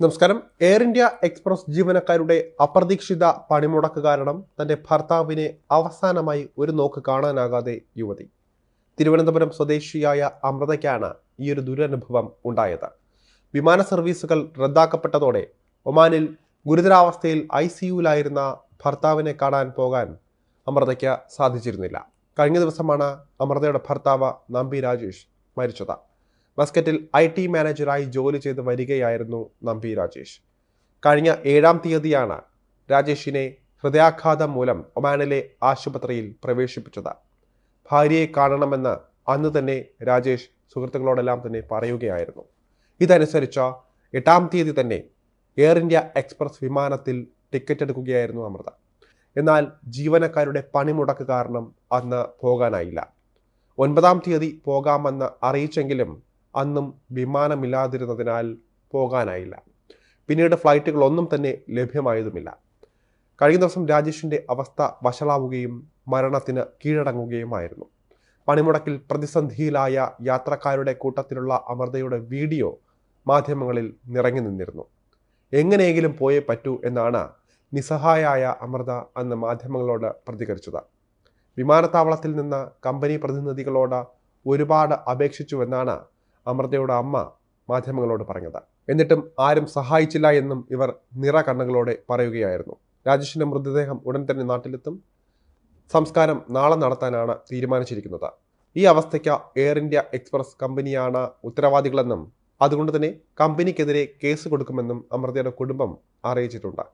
നമസ്കാരം. Air India express ജീവനക്കാരുടെ അപ്രതീക്ഷിത പണിമുടക്ക് കാരണം തന്റെ ഭർത്താവിനെ അവസാനമായി ഒരു നോക്ക് കാണാനാകാതെ യുവതി. തിരുവനന്തപുരം സ്വദേശിയായ അമൃതയ്ക്കാണ് ഈ ഒരു ദുരനുഭവം ഉണ്ടായത്. വിമാന സർവീസുകൾ റദ്ദാക്കപ്പെട്ടതോടെ ഒമാനിൽ ഗുരുതരാവസ്ഥയിൽ ഐ സിയുലായിരുന്ന ഭർത്താവിനെ കാണാൻ പോകാൻ അമൃതയ്ക്ക് സാധിച്ചിരുന്നില്ല. കഴിഞ്ഞ ദിവസമാണ് അമൃതയുടെ ഭർത്താവ് നമ്പി രാജേഷ് മരിച്ചത്. മസ്കറ്റിൽ ഐ ടി മാനേജറായി ജോലി ചെയ്ത് വരികയായിരുന്നു നമ്പി രാജേഷ്. കഴിഞ്ഞ ഏഴാം തീയതിയാണ് രാജേഷിനെ ഹൃദയാഘാതം മൂലം ഒമാനിലെ ആശുപത്രിയിൽ പ്രവേശിപ്പിച്ചത്. ഭാര്യയെ കാണണമെന്ന് അന്ന് തന്നെ രാജേഷ് സുഹൃത്തുക്കളോടെല്ലാം തന്നെ പറയുകയായിരുന്നു. ഇതനുസരിച്ച് എട്ടാം തീയതി തന്നെ എയർ ഇന്ത്യ എക്സ്പ്രസ് വിമാനത്തിൽ ടിക്കറ്റ് എടുക്കുകയായിരുന്നു അമൃത. എന്നാൽ ജീവനക്കാരുടെ പണിമുടക്ക് കാരണം അന്ന് പോകാനായില്ല. ഒൻപതാം തീയതി പോകാമെന്ന് അറിയിച്ചെങ്കിലും അന്നും വിമാനമില്ലാതിരുന്നതിനാൽ പോകാനായില്ല. പിന്നീട് ഫ്ലൈറ്റുകളൊന്നും തന്നെ ലഭ്യമായതുമില്ല. കഴിഞ്ഞ ദിവസം രാജേഷിന്റെ അവസ്ഥ വഷളാവുകയും മരണത്തിന് കീഴടങ്ങുകയുമായിരുന്നു. പണിമുടക്കിൽ പ്രതിസന്ധിയിലായ യാത്രക്കാരുടെ കൂട്ടത്തിലുള്ള അമൃതയുടെ വീഡിയോ മാധ്യമങ്ങളിൽ നിറങ്ങി നിന്നിരുന്നു. എങ്ങനെയെങ്കിലും പോയേ പറ്റൂ എന്നാണ് നിസ്സഹായായ അമൃത അന്ന് മാധ്യമങ്ങളോട് പ്രതികരിച്ചത്. വിമാനത്താവളത്തിൽ നിന്ന് കമ്പനി പ്രതിനിധികളോട് ഒരുപാട് അപേക്ഷിച്ചുവെന്നാണ് അമൃതയുടെ അമ്മ മാധ്യമങ്ങളോട് പറഞ്ഞത്. എന്നിട്ടും ആരും സഹായിച്ചില്ല എന്നും ഇവർ നിറ കണ്ണുകളോടെ പറയുകയായിരുന്നു. രാജേഷിന്റെ മൃതദേഹം ഉടൻ തന്നെ നാട്ടിലെത്തും. സംസ്കാരം നാളെ നടത്താനാണ് തീരുമാനിച്ചിരിക്കുന്നത്. ഈ അവസ്ഥയ്ക്ക് എയർ ഇന്ത്യ എക്സ്പ്രസ് കമ്പനിയാണ് ഉത്തരവാദികളെന്നും അതുകൊണ്ട് തന്നെ കമ്പനിക്കെതിരെ കേസ് കൊടുക്കുമെന്നും അമൃതയുടെ കുടുംബം അറിയിച്ചിട്ടുണ്ട്.